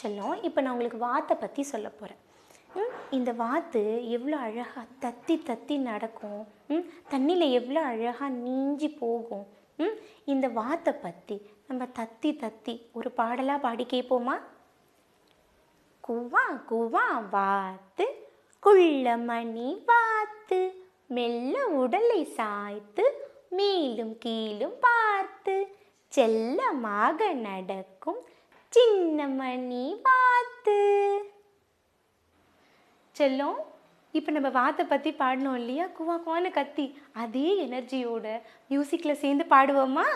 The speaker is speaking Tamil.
செல்லம். இப்போ நான் உங்களுக்கு வாத்தை பற்றி சொல்ல போகிறேன் இந்த வாத்து எவ்வளோ அழகாக தத்தி தத்தி நடக்கும். தண்ணியில் எவ்வளோ அழகாக நீஞ்சி போகும். இந்த வாத்தை பற்றி நம்ம தத்தி தத்தி ஒரு பாடலாக பாடி கேட்போமா? குவா குவா வாத்து குள்ள மணி வாத்து மெல்ல உடலை சாய்த்து மேலும் கீழும் பார்த்து செல்லமாக நடக்கும் சின்னமணி வாத்து செல்லும் இப்போ நம்ம வாத்தை பற்றி பாடினோம் இல்லையா? குவா குவான்னு கத்தி அதே எனர்ஜியோட மியூசிக்கில் சேர்ந்து பாடுவோமா?